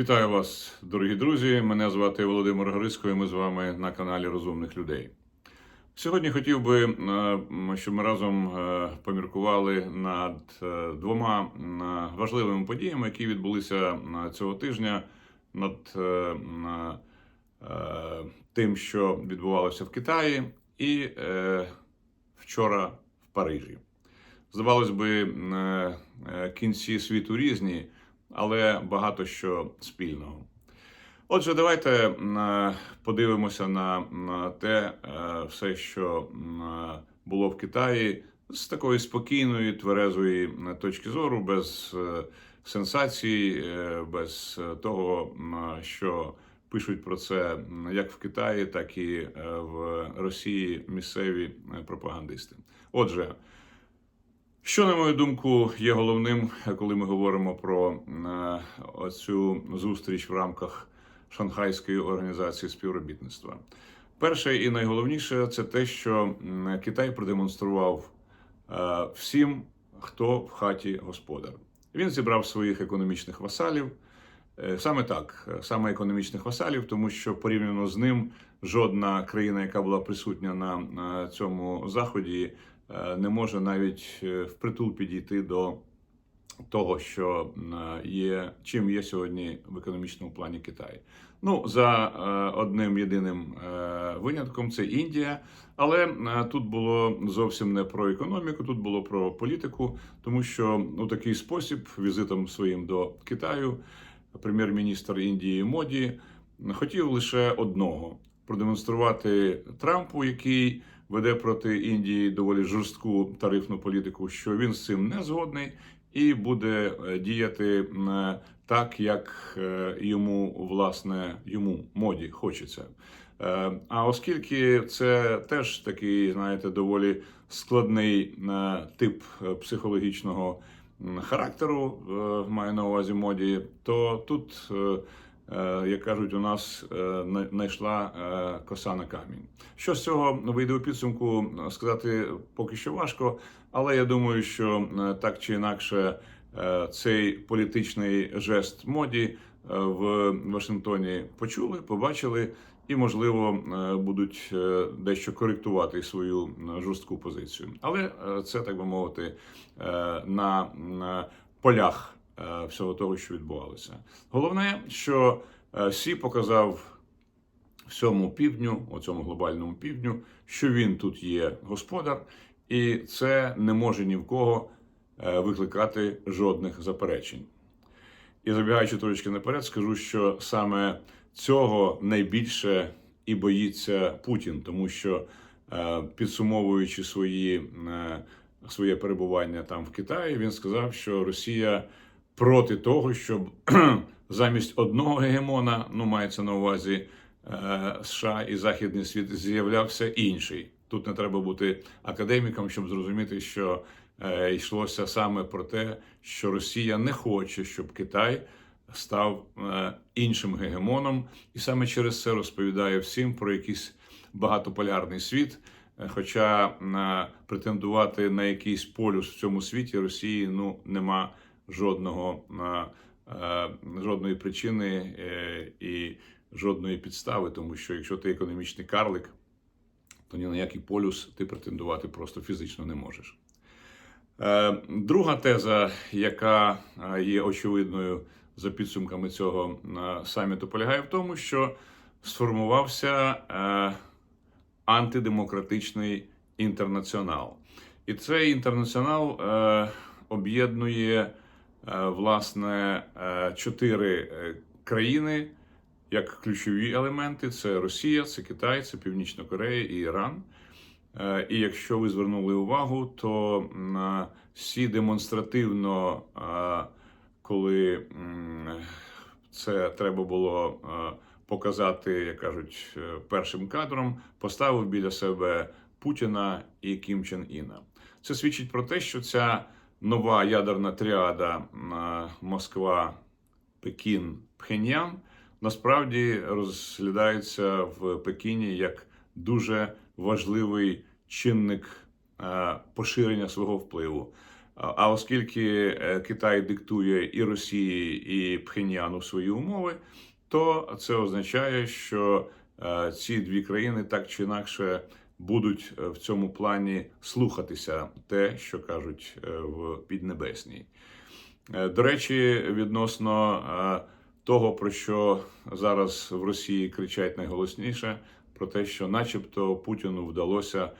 Вітаю вас, дорогі друзі. Мене звати Володимир Грицько, і ми з вами на каналі Розумних людей. Сьогодні хотів би, е, щоб ми разом е, поміркували над е, двома важливими подіями, які відбулися цього тижня, над тим, що відбувалося в Китаї, і вчора в Парижі. Здавалось би, кінці світу різні, але багато що спільного. Отже, давайте е, подивимося на, на те е, все, що е, було в Китаї, з такої спокійної, тверезої точки зору, без е, сенсацій, е, без е, того, е, що пишуть про це як в Китаї, так і е, в Росії місцеві е, пропагандисти. Отже, що, на мою думку, є головним, коли ми говоримо про е, оцю зустріч в рамках Шанхайської організації співробітництва? Перше і найголовніше це те, що Китай продемонстрував е, всім, хто в хаті господар. Він зібрав своїх економічних васалів. Е, Саме так, саме економічних васалів, тому що порівняно з ним жодна країна, яка була присутня на, цьому заході, не може навіть е, впритул підійти до того, що е, є чим є сьогодні в економічному плані Китай. Ну за е, одним єдиним е, винятком це Індія. Але е, тут було зовсім не про економіку, тут було про політику, тому що у такий спосіб, візитом своїм до Китаю, прем'єр-міністр Індії Моді хотів лише одного продемонструвати Трампу, який веде проти Індії доволі жорстку тарифну політику, що він з цим не згодний і буде е, діяти м, так, як е, йому власне йому моді хочеться. Е, А оскільки це теж такий, знаєте, доволі складний е, тип е, психологічного характеру, е, маю на увазі моді, то тут, е, е, як кажуть, у нас е, знайшла е, коса на камінь. Що з цього вийде у підсумку, е, сказати поки що важко, але я думаю, що е, так чи інакше е, цей політичний жест моді е, в Вашингтоні почули, побачили і, можливо, е, будуть е, дещо коректувати свою е, жорстку позицію. Але е, це так би мовити е, на, полях е, всього того, що відбувалося. Головне, що е, Сі показав всьому півдню, оцьому глобальному півдню, що він тут є господар, і це не може ні в кого е, викликати жодних заперечень. І забігаючи трошки наперед, скажу, що саме цього найбільше і боїться Путін, тому що е, підсумовуючи свої, е, своє перебування там в Китаї, він сказав, що Росія проти того, щоб замість одного гегемона, ну мається на увазі е, США і Західний світ, з'являвся інший. Тут не треба бути академіком, щоб зрозуміти, що е, йшлося саме про те, що Росія не хоче, щоб Китай став е, іншим гегемоном, і саме через це розповідає всім про якийсь багатополярний світ. Хоча претендувати на якийсь полюс в цьому світі Росії ну нема жодного е, е, жодної причини е, і жодної підстави, тому що якщо ти економічний карлик, то ні на який полюс ти претендувати просто фізично не можеш. Друга теза, яка є очевидною за підсумками цього саміту, полягає в тому, що сформувався антидемократичний інтернаціонал. І цей інтернаціонал об'єднує власне е, чотири е, країни як ключові елементи: це Росія, це Китай, це Північна Корея і Іран. Е, І якщо ви звернули увагу, то е, всі демонстративно, е, коли це треба було е, показати, як кажуть, е, першим кадром, поставив біля себе Путіна і Кім Чен Іна. Це свідчить про те, що ця нова ядерна тріада е, Москва, Пекін, Пхеньян насправді розглядається в Пекіні як дуже важливий чинник е, поширення свого впливу. А оскільки е, Китай диктує і Росії, і Пхеньяну свої умови, то це означає, що ці дві країни так чи інакше будуть е, в цьому плані слухатися те, що кажуть е, в Піднебесній. Е, До речі, відносно того, про що зараз в Росії кричать найголосніше, про те, що, начебто, Путіну вдалося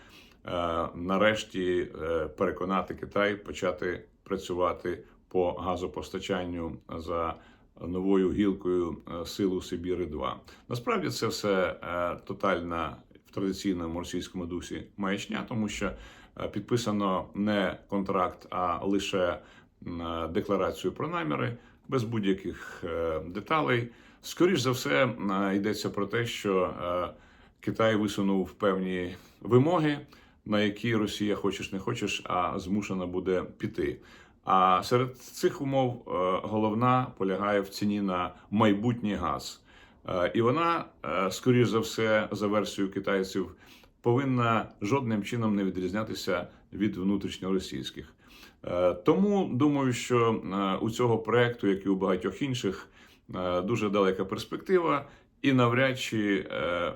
нарешті переконати Китай почати працювати по газопостачанню за новою гілкою силу Сибіри 2 Насправді це все тотальна в традиційному російському дусі маячня, тому що е, підписано не контракт, а лише декларацію про наміри без будь-яких е, деталей. Скоріш за все, йдеться про те, що е, Китай висунув певні вимоги, на які Росія, хочеш не хочеш, а змушена буде піти. А серед цих умов головна полягає в ціні на майбутній газ. Е, І вона, е, скоріш за все, за версією китайців, повинна жодним чином не відрізнятися від внутрішньоросійських. Е, Тому думаю, що у цього проекту, як і у багатьох інших, дуже далека перспектива, і навряд чи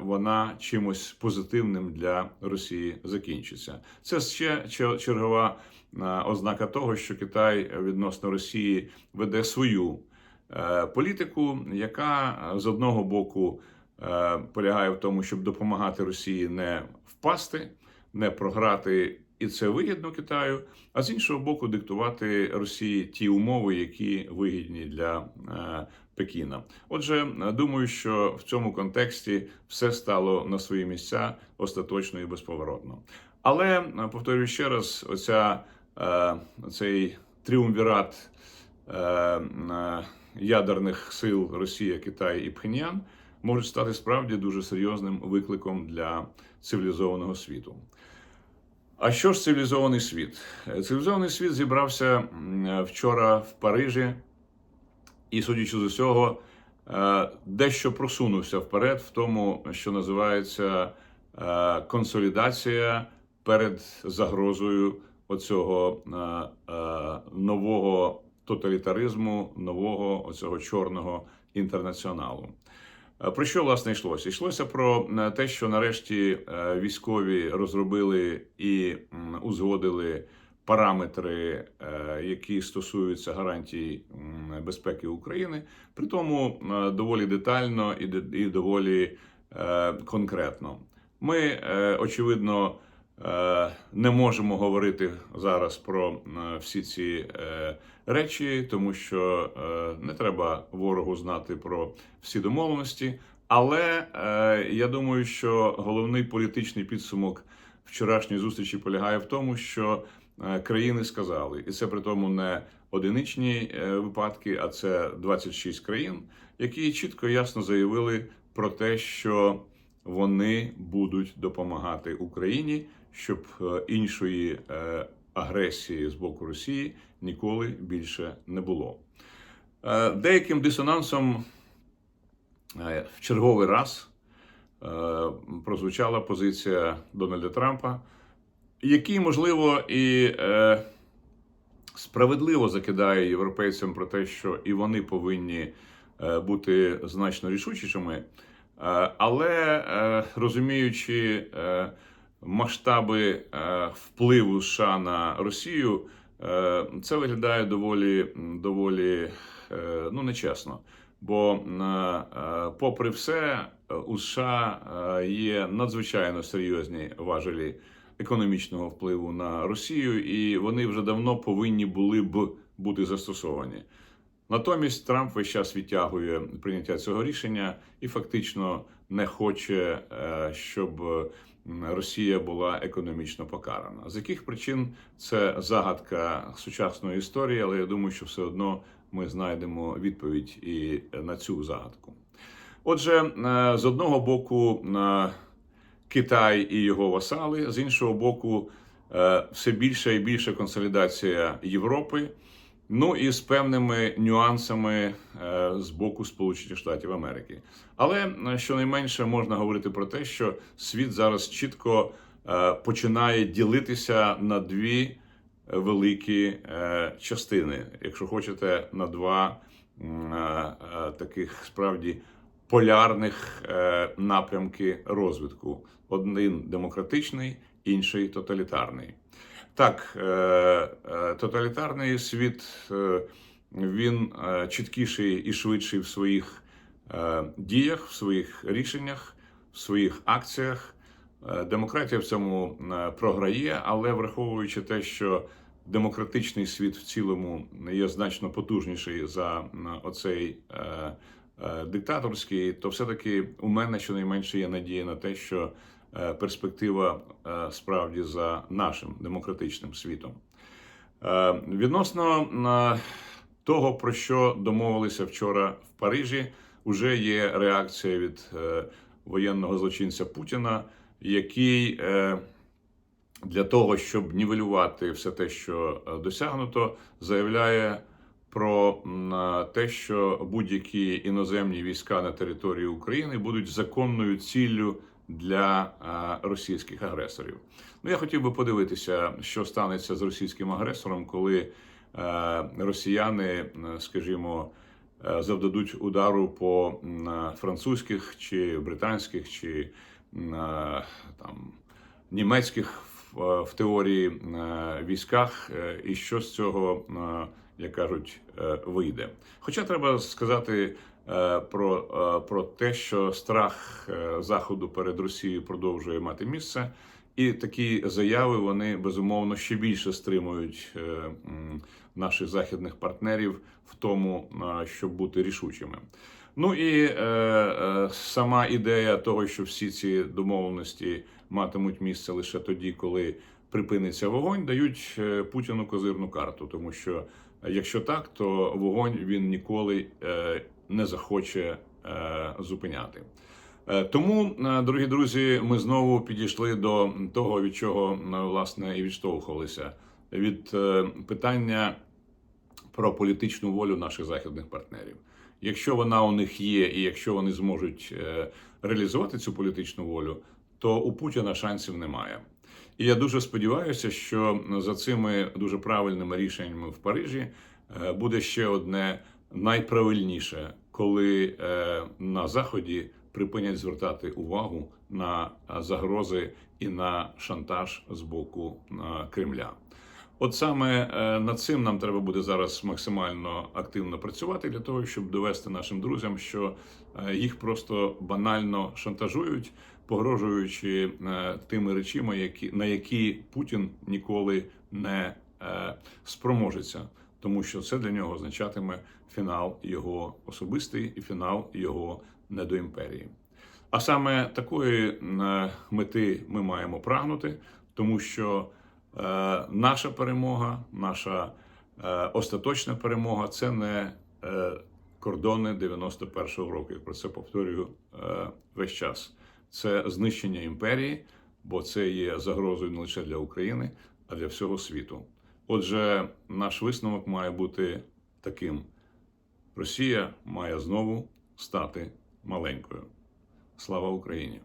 вона чимось позитивним для Росії закінчиться. Це ще че- чергова ознака того, що Китай відносно Росії веде свою політику, яка е, з одного боку е, полягає в тому, щоб допомагати Росії не впасти, не програти. І це вигідно Китаю, а з іншого боку, диктувати Росії ті умови, які вигідні для е, Пекіна. Отже, е, думаю, що в цьому контексті все стало на свої місця остаточно і безповоротно. Але е, повторюю ще раз: оця е, цей тріумвірат е, е, ядерних сил Росія, Китай і Пхеньян можуть стати справді дуже серйозним викликом для цивілізованого світу. А що ж цивілізований світ? Цивілізований світ зібрався вчора в Парижі, і, судячи з усього, е, дещо просунувся вперед в тому, що називається е, консолідація перед загрозою оцього е, нового тоталітаризму, нового оцього чорного інтернаціоналу. Е, Про що власне йшлося? Йшлося про е, те, що нарешті е, військові розробили і узгодили параметри, які стосуються гарантій безпеки України, при тому доволі детально і доволі конкретно. Ми, очевидно, не можемо говорити зараз про е, всі ці е, речі, тому що е, не треба ворогу знати про всі домовленості. Але е, я думаю, що головний політичний підсумок вчорашньої зустрічі полягає в тому, що е, країни сказали, і це при тому не одиничні е, випадки, а це 26 країн, які чітко ясно заявили про те, що вони будуть допомагати Україні, щоб е, іншої е, агресії з боку Росії ніколи більше не було. Е, Деяким дисонансом в черговий раз прозвучала позиція Дональда Трампа, який, можливо, і справедливо закидає європейцям про те, що і вони повинні бути значно рішучішими. Але розуміючи масштаби е, впливу США на Росію, е, це виглядає доволі, доволі е, ну, нечесно. Бо, попри все, у США є надзвичайно серйозні важелі економічного впливу на Росію, і вони вже давно повинні були б бути застосовані. Натомість Трамп весь час відтягує прийняття цього рішення і фактично не хоче, е, щоб Росія була економічно покарана. З яких причин це загадка сучасної історії, але я думаю, що все одно ми знайдемо відповідь і на цю загадку. Отже, е, з одного боку, е, Китай і його васали, з іншого боку, е, все більша і більша консолідація Європи. Ну і з певними нюансами е, з боку Сполучених Штатів Америки. Але е, щонайменше можна говорити про те, що світ зараз чітко е, починає ділитися на дві великі частини, якщо хочете, на два таких справді полярних напрямки розвитку: один демократичний, інший тоталітарний. Так, е, е, тоталітарний світ е, він чіткіший і швидший в своїх діях, в своїх рішеннях, в своїх акціях. Демократія в цьому програє, але враховуючи те, що демократичний світ в цілому є значно потужніший за оцей диктаторський, то все-таки у мене щонайменше є надія на те, що перспектива е, справді за нашим демократичним світом. Е, Відносно е, того, про що домовилися вчора в Парижі, вже є реакція від е, воєнного злочинця Путіна, який е, для того, щоб нівелювати все те, що е, досягнуто, заявляє про е, те, що будь-які іноземні війська на території України будуть законною ціллю для е, російських агресорів. Ну, я хотів би подивитися, що станеться з російським агресором, коли е, росіяни, е, скажімо, завдадуть удару по французьких чи британських чи там німецьких в, теорії військах, і що з цього, як кажуть, вийде. Хоча треба сказати про, е, про те, що страх е, заходу перед Росією продовжує мати місце. І такі заяви вони безумовно ще більше стримують е, наших західних партнерів в тому, е, щоб бути рішучими. Ну і е, е, сама ідея того, що всі ці домовленості матимуть місце лише тоді, коли припиниться вогонь, дають е, Путіну козирну карту, тому що е, якщо так, то вогонь він ніколи е, не захоче е, зупиняти. Е, Тому, е, дорогі друзі, ми знову підійшли до того, від чого власне і відштовхувалися від питання про політичну волю наших західних партнерів. Якщо вона у них є, і якщо вони зможуть реалізувати цю політичну волю, то у Путіна шансів немає. І я дуже сподіваюся, що за цими дуже правильними рішеннями в Парижі буде ще одне найправильніше, коли е, на заході припинять звертати увагу на е, загрози і на шантаж з боку е, Кремля. От саме над цим нам треба буде зараз максимально активно працювати для того, щоб довести нашим друзям, що їх просто банально шантажують, погрожуючи тими речима, які на які Путін ніколи не спроможеться, тому що це для нього означатиме фінал його особистий і фінал його недоімперії. А саме такої е, мети ми маємо прагнути, тому що е, наша перемога, наша е, остаточна перемога це не е, кордони 91-го року. Я про це повторюю е, весь час. Це знищення імперії, бо це є загрозою не лише для України, а для всього світу. Отже, наш висновок має бути таким: Росія має знову стати маленькою. Слава Україні!